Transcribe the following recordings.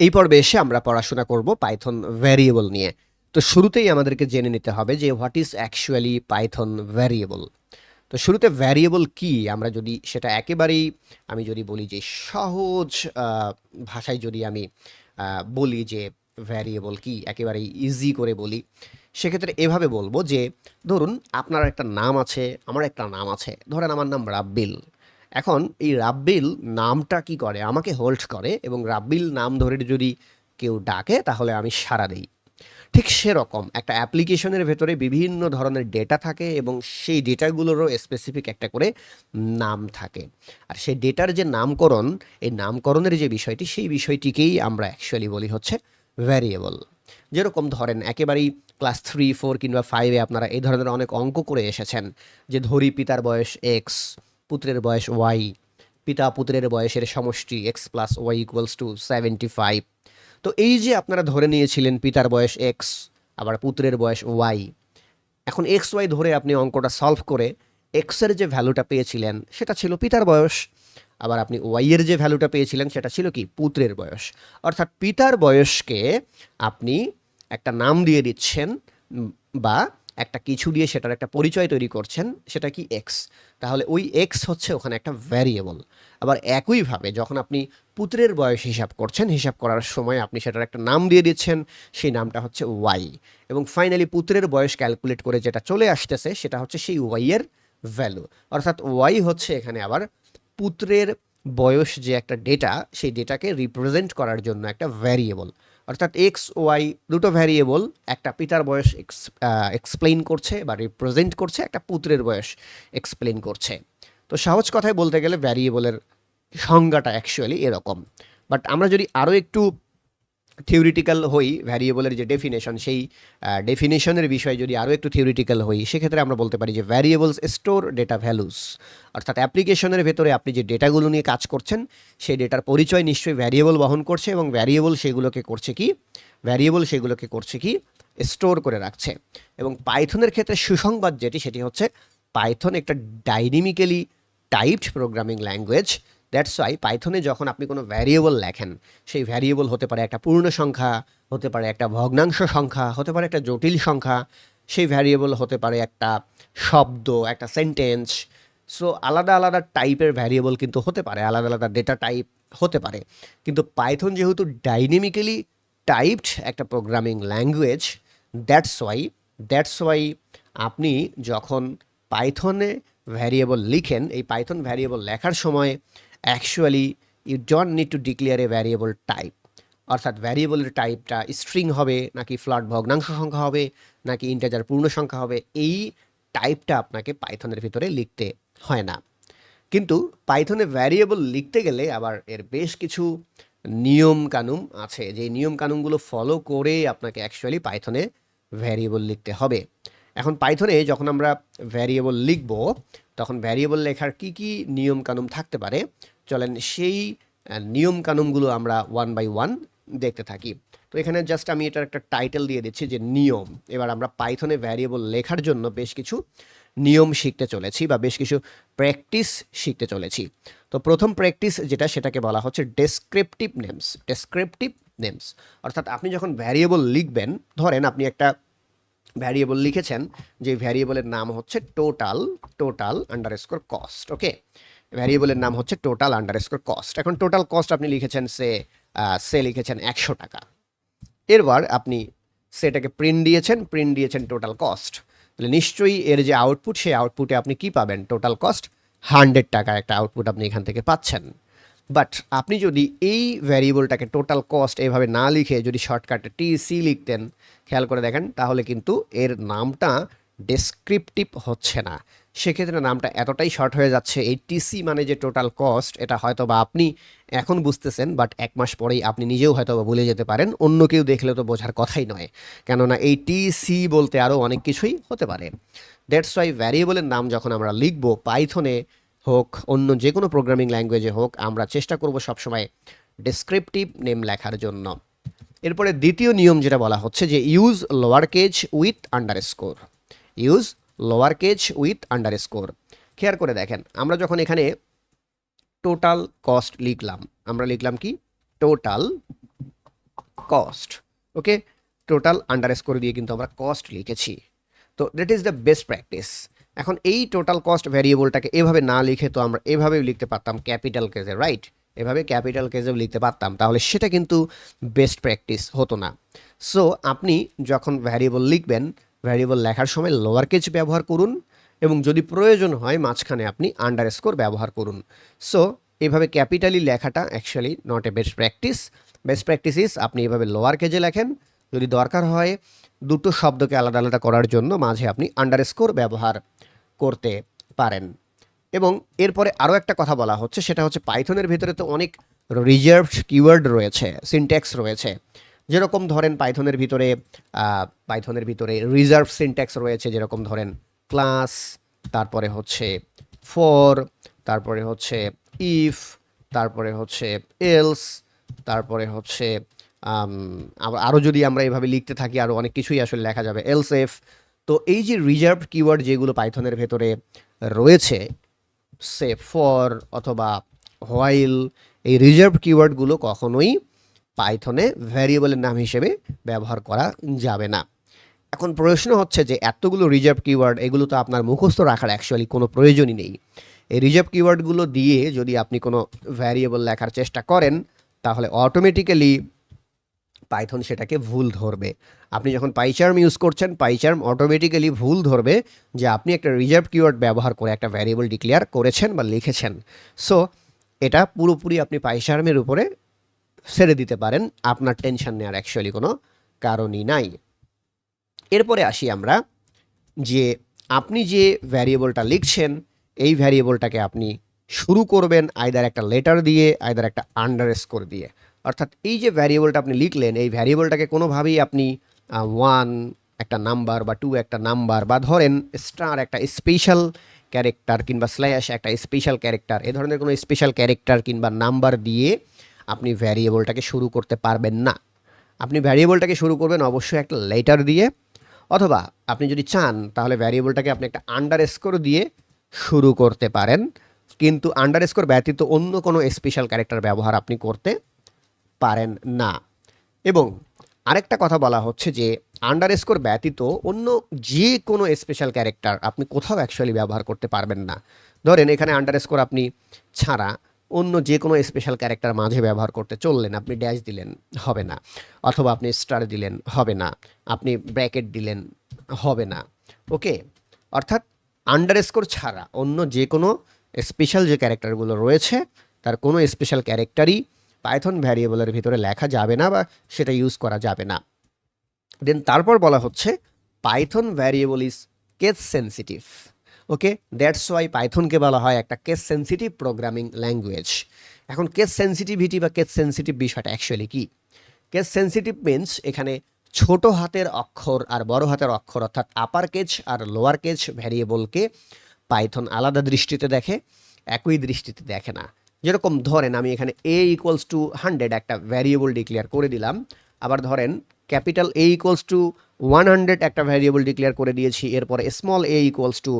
এই পর্বে এসে আমরা পড়াশোনা করব পাইথন ভ্যারিয়েবল নিয়ে। তো শুরুতেই আমাদেরকে জেনে নিতে হবে যে what is actually Python variable তো শুরুতে ভ্যারিয়েবল কি? আমরা যদি সেটা একেবারেই, আমি যদি বলি যে সহজ ভাষায় যদি আমি বলি যে ভ্যারিয়েবল কি, একেবারেই ইজি করে বলি, সেক্ষেত্রে এভাবে বলব যে, ধরুন আপনার একটা নাম আছে, আমার একটা নাম আছে, ধরেন আমার নাম রাব্বিল। এখন এই রাব্বিল নামটা কি করে? আমাকে হোল্ড করে এবং রাব্বিল নাম ধরে যদি কেউ ডাকে, তাহলে আমি সাড়া দিই। ঠিক সেরকম একটা অ্যাপ্লিকেশনের ভেতরে বিভিন্ন ধরনের ডেটা থাকে এবং সেই ডেটাগুলোরও স্পেসিফিক একটা করে নাম থাকে। আর সেই ডেটার যে নামকরণ, এই নামকরণের যে বিষয়টি, সেই বিষয়টিকেই আমরা অ্যাকচুয়ালি বলি হচ্ছে ভ্যারিয়েবল যেরকম ধরেন, একেবারেই ক্লাস থ্রি ফোর কিংবা ফাইভে আপনারা এই ধরনের অনেক অঙ্ক করে এসেছেন, যে ধরি পিতার বয়স এক্স পুত্রের বয়স ওয়াই, পিতা পুত্রের বয়সের সমষ্টি X plus Y equals to seventy five. তো এই যে আপনারা ধরে নিয়েছিলেন পিতার বয়স এক্স, আবার পুত্রের বয়স ওয়াই, এখন এক্স, ওয়াই ধরে আপনি অঙ্কটা সলভ করে এক্সের যে ভ্যালুটা পেয়েছিলেন সেটা ছিল পিতার বয়স, আবার আপনি ওয়াইয়ের যে ভ্যালুটা পেয়েছিলেন সেটা ছিল কি? পুত্রের বয়স। অর্থাৎ পিতার বয়সকে আপনি একটা নাম দিয়ে দিচ্ছেন বা একটা কিছু দিয়ে সেটার একটা পরিচয় তৈরি করছেন, সেটা কি এক্স তাহলে ওই এক্স হচ্ছে ওখানে একটা ভ্যারিয়েবল আবার একইভাবে যখন আপনি পুত্রের বয়স হিসাব করছেন, হিসাব করার সময় আপনি সেটার একটা নাম দিয়ে দিচ্ছেন, সেই নামটা হচ্ছে ওয়াই এবং ফাইনালি পুত্রের বয়স ক্যালকুলেট করে যেটা চলে আসতেছে, সেটা হচ্ছে সেই ওয়াইয়ের ভ্যালু অর্থাৎ ওয়াই হচ্ছে এখানে আবার পুত্রের বয়স যে একটা ডেটা সেই ডেটাকে রিপ্রেজেন্ট করার জন্য একটা ভ্যারিয়েবল অর্থাৎ এক্স ওয়াই দুটো ভ্যারিয়েবল একটা পিতার বয়স এক্সপ্লেন করছে বা রিপ্রেজেন্ট করছে, একটা পুত্রের বয়স এক্সপ্লেন করছে। তো সহজ কথায় বলতে গেলে ভ্যারিয়েবলের সংজ্ঞাটা অ্যাকচুয়ালি এরকম। বাট আমরা যদি আরও একটু থিওরিটিক্যাল হই ভ্যারিয়েবলের যে ডেফিনেশন সেই ডেফিনেশনের বিষয়ে যদি আরও একটু থিওরিটিক্যাল হই, সেক্ষেত্রে আমরা বলতে পারি যে ভ্যারিয়েবলস স্টোর ডেটা ভ্যালুস অর্থাৎ অ্যাপ্লিকেশনের ভেতরে আপনি যে ডেটাগুলো নিয়ে কাজ করছেন, সেই ডেটার পরিচয় নিশ্চয়ই ভ্যারিয়েবল বহন করছে এবং ভ্যারিয়েবল সেগুলোকে করছে কি? ভ্যারিয়েবল সেগুলোকে করছে কি? স্টোর করে রাখছে। এবং পাইথনের ক্ষেত্রে সুসংবাদ যেটি, সেটি হচ্ছে পাইথন একটা dynamically typed programming language that's why পাইথনে যখন আপনি কোনো ভ্যারিয়েবল লেখেন, সেই ভ্যারিয়েবল হতে পারে একটা পূর্ণ সংখ্যা, হতে পারে একটা ভগ্নাংশ সংখ্যা, হতে পারে একটা জটিল সংখ্যা, সেই ভ্যারিয়েবল হতে পারে একটা শব্দ, একটা সেন্টেন্স সো আলাদা আলাদা টাইপের ভ্যারিয়েবল কিন্তু হতে পারে, আলাদা আলাদা ডেটা টাইপ হতে পারে। কিন্তু পাইথন যেহেতু ডাইনামিক্যালি টাইপড একটা programming language that's why that's why আপনি যখন পাইথনে ভ্যারিয়েবল লিখেন, এই পাইথন ভ্যারিয়েবল লেখার সময় actually you don't need to declare a variable type অর্থাৎ ভ্যারিয়েবলের টাইপটা স্ট্রিং হবে, নাকি ফ্লট ভগ্নাংশ সংখ্যা হবে, নাকি ইন্টাজার পূর্ণ সংখ্যা হবে, এই টাইপটা আপনাকে পাইথনের ভিতরে লিখতে হয় না। কিন্তু পাইথনে ভ্যারিয়েবল লিখতে গেলে আবার এর বেশ কিছু নিয়ম কানুন আছে। যে নিয়ম কানুনগুলো ফলো করে আপনাকে অ্যাকচুয়ালি পাইথনে ভ্যারিয়েবল লিখতে হবে। এখন পাইথনে যখন আমরা ভ্যারিয়েবল লিখব তখন ভ্যারিয়েবল লেখার কি কি নিয়ম কানুন থাকতে পারে, চলেন সেই নিয়ম কানুনগুলো আমরা ওয়ান বাই ওয়ান দেখতে থাকি। তো এখানে জাস্ট আমি এটার একটা টাইটেল দিয়ে দিচ্ছি যে নিয়ম। এবার আমরা পাইথনে ভ্যারিয়েবল লেখার জন্য বেশ কিছু নিয়ম শিখতে চলেছি বা বেশ কিছু প্র্যাকটিস শিখতে চলেছি। তো প্রথম প্র্যাকটিস যেটা, সেটাকে বলা হচ্ছে ডেসক্রিপটিভ নেমস ডেসক্রিপটিভ নেমস অর্থাৎ আপনি যখন ভ্যারিয়েবল লিখবেন, ধরেন আপনি একটা ভ্যারিয়েবল লিখেছেন, যে ভ্যারিয়েবলের নাম হচ্ছে total total underscore cost okay ভ্যারিয়েবলের নাম হচ্ছে টোটাল আন্ডার স্কোর কস্ট এখন টোটাল কস্ট আপনি লিখেছেন সে সে লিখেছেন একশো টাকা। এরবার আপনি সেটাকে প্রিন্ট দিয়েছেন প্রিন্ট দিয়েছেন টোটাল কস্ট তাহলে নিশ্চয়ই এর যে আউটপুট সেই আউটপুটে আপনি কি পাবেন? টোটাল কস্ট হান্ড্রেড টাকা একটা আউটপুট আপনি এখান থেকে পাচ্ছেন। বাট আপনি যদি এই ভ্যারিয়েবলটাকে টোটাল কস্ট এভাবে না লিখে যদি শর্টকাটে টিসি লিখতেন, খেয়াল করে দেখেন, তাহলে কিন্তু এর নামটা ডেসক্রিপটিভ হচ্ছে না। সেক্ষেত্রে নামটা এতটাই শর্ট হয়ে যাচ্ছে, এই টিসি মানে যে টোটাল কস্ট এটা হয়তো বা আপনি এখন বুঝতেছেন বাট এক মাস পরেই আপনি নিজেও হয়তো বা ভুলে যেতে পারেন, অন্য কেউ দেখলে তো বোঝার কথাই নয়। কেননা এই টিসি বলতে আরও অনেক কিছুই হতে পারে। দ্যাটস ওয়াই ভ্যারিয়েবলের নাম যখন আমরা লিখব পাইথনে হোক, অন্য যে কোনো প্রোগ্রামিং ল্যাঙ্গুয়েজে হোক, আমরা চেষ্টা করব সবসময় ডেসক্রিপটিভ নেম লেখার জন্য। এরপরে দ্বিতীয় নিয়ম যেটা বলা হচ্ছে যে use lower case with underscore use lower case with underscore খেয়াল করে দেখেন, আমরা যখন এখানে টোটাল কস্ট লিখলাম, আমরা লিখলাম কি? Total cost okay total underscore দিয়ে কিন্তু আমরা কস্ট লিখেছি। তো that is the best practice এখন এই টোটাল কস্ট ভ্যারিয়েবলটাকে এভাবে না লিখে তো আমরা এভাবেও লিখতে পারতাম ক্যাপিটাল কেজে রাইট এভাবে ক্যাপিটাল কেজেও লিখতে পারতাম, তাহলে সেটা কিন্তু বেস্ট প্র্যাকটিস হতো না। সো আপনি যখন ভ্যারিয়েবল লিখবেন ভ্যারিয়েবল লেখার সময় লোয়ার কেজ ব্যবহার করুন এবং যদি প্রয়োজন হয় মাঝখানে আপনি আন্ডার স্কোর ব্যবহার করুন। সো এভাবে ক্যাপিটালি লেখাটা actually not a best practice best practice is আপনি এভাবে লোয়ার কেজে লেখেন, যদি দরকার হয় দুটো শব্দকে আলাদা আলাদা করার জন্য মাঝে আপনি আন্ডার স্কোর ব্যবহার করতে পারেন। এবং এরপরে আরও একটা কথা বলা হচ্ছে, সেটা হচ্ছে পাইথনের ভিতরে তো অনেক রিজার্ভড কিওয়ার্ড রয়েছে সিনট্যাক্স রয়েছে। যেরকম ধরেন পাইথনের ভিতরে পাইথনের ভিতরে রিজার্ভ সিনট্যাক্স রয়েছে, যেরকম ধরেন ক্লাস তারপরে হচ্ছে ফর তারপরে হচ্ছে ইফ তারপরে হচ্ছে এলস তারপরে হচ্ছে আরও যদি আমরা এভাবে লিখতে থাকি, আরও অনেক কিছুই আসলে লেখা যাবে। এলস এফ তো এই যে রিজার্ভ কিওয়ার্ড যেগুলো পাইথনের ভেতরে রয়েছে সে ফর অথবা হোয়াইল এই রিজার্ভ কিওয়ার্ডগুলো কখনোই পাইথনে ভ্যারিয়েবলের নাম হিসেবে ব্যবহার করা যাবে না। এখন প্রশ্ন হচ্ছে যে এতগুলো রিজার্ভ কিওয়ার্ড এগুলো তো আপনার মুখস্থ রাখার অ্যাকচুয়ালি কোনো প্রয়োজনই নেই। এই রিজার্ভ কিওয়ার্ডগুলো দিয়ে যদি আপনি কোনো ভ্যারিয়েবল লেখার চেষ্টা করেন, তাহলে অটোমেটিক্যালি পাইথন সেটাকে ভুল ধরবে। আপনি যখন পাইচার্ম ইউজ করছেন পাইচার্ম অটোমেটিক্যালি ভুল ধরবে যে আপনি একটা রিজার্ভ কিওয়ার্ড ব্যবহার করে একটা ভ্যারিয়েবল ডিক্লেয়ার করেছেন বা লিখেছেন। সো এটা পুরোপুরি আপনি পাইচার্মের উপরে ছেড়ে দিতে পারেন, আপনার টেনশন নেওয়ার অ্যাকচুয়ালি কোনো কারণই নাই। এরপরে আসি আমরা যে আপনি যে ভ্যারিয়েবলটা লিখছেন, এই ভ্যারিয়েবলটাকে আপনি শুরু করবেন আয়দার একটা লেটার দিয়ে আয়দার একটা আন্ডার দিয়ে। অর্থাৎ এই যে ভ্যারিয়েবলটা আপনি লিখলেন, এই ভ্যারিয়েবলটাকে কোনোভাবেই আপনি ওয়ান একটা নাম্বার বা টু একটা নাম্বার বা ধরেন স্টার একটা স্পেশাল ক্যারেক্টার কিংবা স্ল্যাশ একটা স্পেশাল ক্যারেক্টার এ ধরনের কোনো স্পেশাল ক্যারেক্টার কিংবা নাম্বার দিয়ে আপনি ভ্যারিয়েবলটাকে শুরু করতে পারবেন না। আপনি ভ্যারিয়েবলটাকে শুরু করবেন অবশ্যই একটা লেটার দিয়ে, অথবা আপনি যদি চান, তাহলে ভ্যারিয়েবলটাকে আপনি একটা আন্ডার স্কোর দিয়ে শুরু করতে পারেন, কিন্তু আন্ডার স্কোর ব্যতীত অন্য কোনো স্পেশাল ক্যারেক্টার ব্যবহার আপনি করতে পারেন না। এবং আরেকটা কথা বলা হচ্ছে যে আন্ডার স্কোর ব্যতীত অন্য যে কোনো স্পেশাল ক্যারেক্টার আপনি কোথাও অ্যাকচুয়ালি ব্যবহার করতে পারবেন না। ধরেন এখানে আন্ডার স্কোর আপনি ছাড়া অন্য যে কোনো স্পেশাল ক্যারেক্টার মাঝে ব্যবহার করতে চললেন, আপনি ড্যাশ দিলেন, হবে না। অথবা আপনি স্টার দিলেন, হবে না। আপনি ব্র্যাকেট দিলেন, হবে না। ওকে অর্থাৎ আন্ডার স্কোর ছাড়া অন্য যে কোনো স্পেশাল যে ক্যারেক্টারগুলো রয়েছে, তার কোনো স্পেশাল ক্যারেক্টারই পাইথন ভ্যারিয়েবলের ভিতরে লেখা যাবে না বা সেটা ইউজ করা যাবে না। দেন তারপর বলা হচ্ছে Python variable is case sensitive. Okay that's why পাইথনকে বলা হয় একটা কেস সেন্সিটিভ প্রোগ্রামিং ল্যাঙ্গুয়েজ। এখন কেস সেন্সিটিভিটি বা কেস সেন্সিটিভ বিষয়টা অ্যাকচুয়ালি কি? কেস সেন্সিটিভ মিনস এখানে ছোট হাতের অক্ষর আর বড় হাতের অক্ষর অর্থাৎ আপার কেজ আর লোয়ার কেজ ভ্যারিয়েবলকে পাইথন আলাদা দৃষ্টিতে দেখে, একই দৃষ্টিতে দেখে না। যেরকম ধরেন আমি এখানে এ ইকুয়ালস টু হান্ড্রেড একটা ভ্যারিয়েবল ডিক্লেয়ার করে দিলাম, আবার ধরেন capital A equals to one hundred একটা ভ্যারিয়েবল ডিক্লেয়ার করে দিয়েছি, এরপরে small A equals to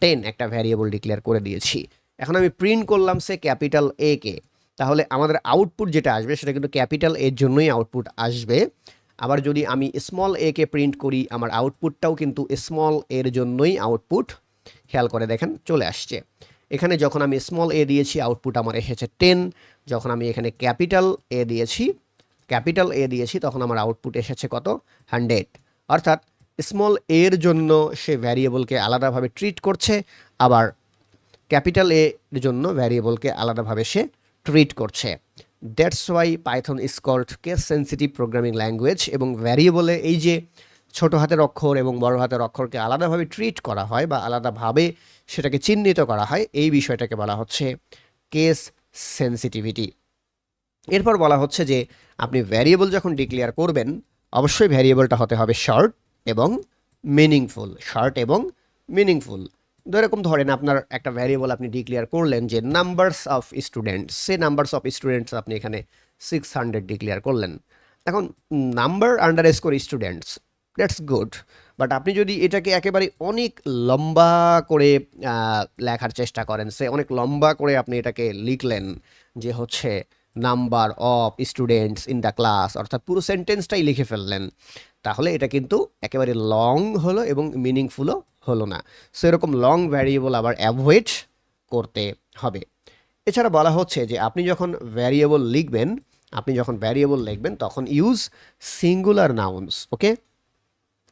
ten একটা ভ্যারিয়েবল ডিক্লেয়ার করে দিয়েছি। এখন আমি প্রিন্ট করলাম সে ক্যাপিটাল এ কে। তাহলে আমাদের আউটপুট যেটা আসবে, সেটা কিন্তু ক্যাপিটাল এর জন্যই আউটপুট আসবে। আবার যদি আমি স্মল এ কে প্রিন্ট করি, আমার আউটপুটটাও কিন্তু স্মল এর জন্যই আউটপুট খেয়াল করে দেখেন, চলে আসছে। এখানে যখন আমি স্মল এ দিয়েছি আউটপুট আমার এসেছে টেন যখন আমি এখানে ক্যাপিটাল এ দিয়েছি ক্যাপিটাল এ দিয়েছি, তখন আমার আউটপুট এসেছে কত? হান্ড্রেড অর্থাৎ স্মল এর জন্য সে ভ্যারিয়েবলকে আলাদাভাবে ট্রিট করছে, আবার ক্যাপিটাল এর জন্য ভ্যারিয়েবলকে আলাদাভাবে সে ট্রিট করছে। That's why Python is called case sensitive programming language এবং ভ্যারিয়েবলে এই যে ছোট হাতের অক্ষর এবং বড় হাতের অক্ষরকে আলাদাভাবে ট্রিট করা হয় বা আলাদাভাবে সেটাকে চিহ্নিত করা হয়, এই বিষয়টাকে বলা হচ্ছে কেস সেন্সিটিভিটি এরপর বলা হচ্ছে যে আপনি ভ্যারিয়েবল যখন ডিক্লেয়ার করবেন, অবশ্যই ভ্যারিয়েবলটা হতে হবে শর্ট এবং মিনিংফুল শর্ট এবং মিনিংফুল এরকম ধরেন আপনার একটা ভ্যারিয়েবল আপনি ডিক্লেয়ার করলেন যে numbers of students say numbers of students আপনি এখানে সিক্স হান্ড্রেড ডিক্লেয়ার করলেন। এখন number underscore students that's good. But আপনি যদি এটাকে একেবারে অনেক লম্বা করে লেখার চেষ্টা করেন, সে অনেক লম্বা করে আপনি এটাকে লিখলেন যে হচ্ছে number of students in the class, অর্থাৎ পুরো সেন্টেন্সটাই লিখে ফেললেন, তাহলে এটা কিন্তু একেবারে লং হলো এবং মিনিংফুলও হলো না। সো এরকম লং ভ্যারিয়েবল আবার অ্যাভয়েড করতে হবে। এছাড়া বলা হচ্ছে যে আপনি যখন ভ্যারিয়েবল লিখবেন, আপনি যখন ভ্যারিয়েবল লিখবেন, তখন use singular nouns okay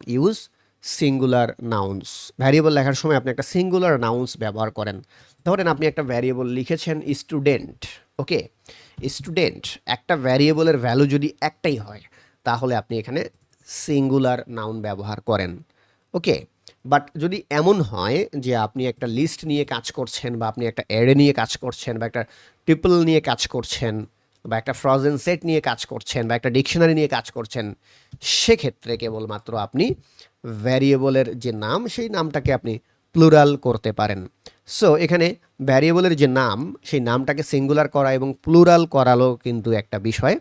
use singular nouns variable লেখার সময় আপনি একটা সিঙ্গুলার নাউন্স ব্যবহার করেন। ধরেন আপনি একটা ভ্যারিয়েবল লিখেছেন স্টুডেন্ট ওকে স্টুডেন্ট একটা ভ্যারিয়েবলের ভ্যালু যদি একটাই হয়, তাহলে আপনি এখানে সিঙ্গুলার নাউন ব্যবহার করেন ওকে বাট যদি এমন হয় যে আপনি একটা লিস্ট নিয়ে কাজ করছেন বা আপনি একটা এরে নিয়ে কাজ করছেন বা একটা ট্রিপল নিয়ে কাজ করছেন বা একটা ফ্রজেন সেট নিয়ে কাজ করছেন বা একটা ডিকশনারি নিয়ে কাজ করছেন, সেক্ষেত্রে কেবলমাত্র আপনি ভ্যারিয়েবলের যে নাম, সেই নামটাকে আপনি প্লুরাল করতে পারেন। সো এখানে ভ্যারিয়েবলের যে নাম, সেই নামটাকে সিঙ্গুলার করা এবং প্লুরাল করালো কিন্তু একটা বিষয়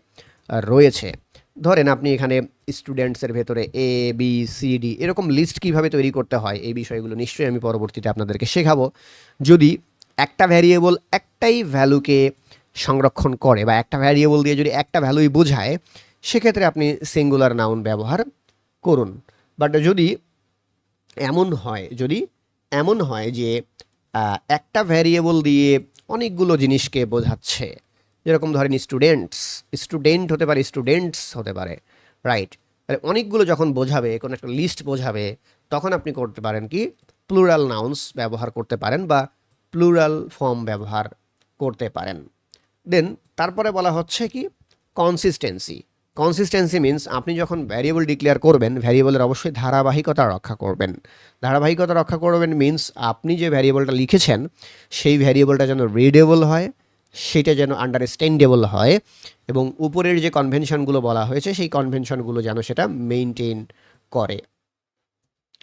রয়েছে। ধরেন আপনি এখানে স্টুডেন্টসের ভেতরে এ বি সি ডি এরকম লিস্ট কীভাবে তৈরি করতে হয়, এই বিষয়গুলো নিশ্চয়ই আমি পরবর্তীতে আপনাদেরকে শেখাবো। যদি একটা ভ্যারিয়েবল একটাই ভ্যালুকে সংরক্ষণ করে বা একটা ভ্যারিয়েবল দিয়ে যদি একটা ভ্যালুই বোঝায়, সেক্ষেত্রে আপনি সিঙ্গুলার নাউন ব্যবহার করুন। বাট যদি এমন হয়, যদি এমন হয় যে একটা ভ্যারিয়েবল দিয়ে অনেকগুলো জিনিসকে বোঝাচ্ছে, যেরকম ধরেন স্টুডেন্টস স্টুডেন্ট হতে পারে স্টুডেন্টস হতে পারে রাইট তাহলে অনেকগুলো যখন বোঝাবে, কোনো একটা লিস্ট বোঝাবে, তখন আপনি করতে পারেন কি? প্লুরাল নাউন্স ব্যবহার করতে পারেন বা প্লুরাল ফর্ম ব্যবহার করতে পারেন। দেন তারপরে বলা হচ্ছে কি কনসিস্টেন্সি কনসিস্টেন্সি মিন্স আপনি যখন ভ্যারিয়েবল ডিক্লেয়ার করবেন ভ্যারিয়েবলের অবশ্যই ধারাবাহিকতা রক্ষা করবেন। ধারাবাহিকতা রক্ষা করবেন মিন্স আপনি যে ভ্যারিয়েবলটা লিখেছেন, সেই ভ্যারিয়েবলটা যেন রিডেবল হয়, সেটা যেন আন্ডারস্ট্যান্ডেবল হয় এবং উপরের যে কনভেনশনগুলো বলা হয়েছে, সেই কনভেনশনগুলো যেন সেটা মেনটেন করে।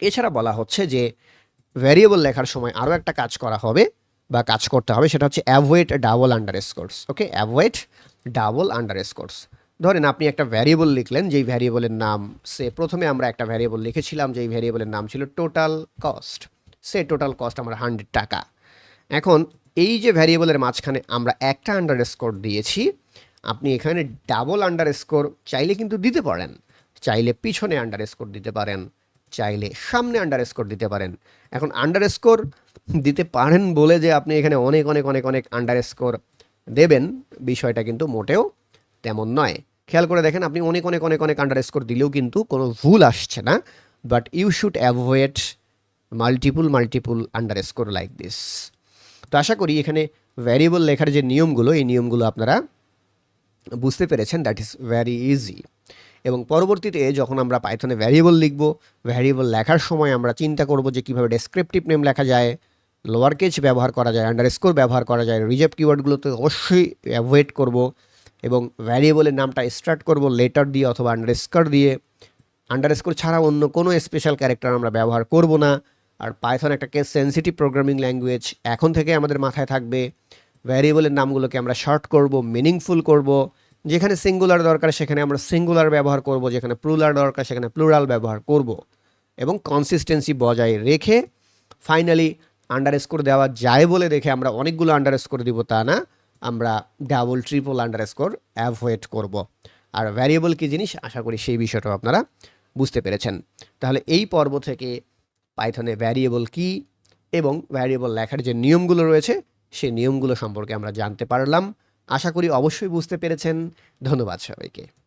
এছাড়া বলা হচ্ছে যে ভ্যারিয়েবল লেখার সময় আরও একটা কাজ করা হবে বা কাজ করতে হবে সেটা হচ্ছে avoid double underscores okay avoid double underscores ধরেন আপনি একটা ভ্যারিয়েবল লিখলেন, যেই ভ্যারিয়েবলের নাম সে, প্রথমে আমরা একটা ভ্যারিয়েবল লিখেছিলাম, যেই ভ্যারিয়েবলের নাম ছিল total cost say total cost আমার হান্ড্রেড টাকা। এখন এই যে ভ্যারিয়েবলের মাঝখানে আমরা একটা আন্ডার স্কোর দিয়েছি, আপনি এখানে ডাবল আন্ডার স্কোর চাইলে কিন্তু দিতে পারেন। চাইলে পিছনে আন্ডার স্কোর দিতে পারেন। চাইলে সামনে আন্ডার স্কোর দিতে পারেন। এখন আন্ডার স্কোর দিতে পারেন বলে যে আপনি এখানে অনেক অনেক অনেক অনেক আন্ডার স্কোর দেবেন, বিষয়টা কিন্তু মোটেও তেমন নয়। খেয়াল করে দেখেন, আপনি অনেক অনেক অনেক অনেক আন্ডার স্কোর দিলেও কিন্তু কোনো ভুল আসছে না but you should avoid multiple multiple underscore like this তো আশা করি এখানে ভ্যারিয়েবল লেখার যে নিয়মগুলো, এই নিয়মগুলো আপনারা বুঝতে পেরেছেন দ্যাট ইজ ভ্যারি ইজি এবং পরবর্তীতে যখন আমরা পাইথনে ভ্যারিয়েবল লিখব ভ্যারিয়েবল লেখার সময় আমরা চিন্তা করব যে কীভাবে ডেসক্রিপটিভ নেম লেখা যায় লোয়ার কেজ ব্যবহার করা যায় আন্ডার স্কোর ব্যবহার করা যায় রিজেক্ট কিওয়ার্ডগুলোতে অবশ্যই অ্যাভয়েড করব এবং ভ্যারিয়েবলের নামটা স্টার্ট করব লেটার দিয়ে অথবা আন্ডার স্কোর দিয়ে। আন্ডার স্কোর ছাড়া অন্য কোনো স্পেশাল ক্যারেক্টার আমরা ব্যবহার করব না। আর পাইথন একটা কেস সেন্সিটিভ প্রোগ্রামিং ল্যাঙ্গুয়েজ এখন থেকে আমাদের মাথায় থাকবে। ভ্যারিয়েবলের নামগুলোকে আমরা শর্ট করব মিনিংফুল করব। যেখানে সিঙ্গুলার দরকার, সেখানে আমরা সিঙ্গুলার ব্যবহার করব, যেখানে প্লুরাল দরকার, সেখানে প্লুরাল ব্যবহার করব। এবং কনসিস্টেন্সি বজায় রেখে ফাইনালি আন্ডার স্কোর দেওয়া যায় বলে দেখে আমরা অনেকগুলো আন্ডার স্কোর দিব, তা না, আমরা double triple underscore avoid করব। আর ভ্যারিয়েবল কী জিনিস? আশা করি সেই বিষয়টাও আপনারা বুঝতে পেরেছেন। তাহলে এই পর্ব থেকে পাইথনে ভ্যারিয়েবল কি এবং ভ্যারিয়েবল লেখার যে নিয়মগুলো রয়েছে সেই নিয়মগুলো সম্পর্কে আমরা জানতে পারলাম। আশা করি অবশ্যই বুঝতে পেরেছেন। ধন্যবাদ সবাইকে।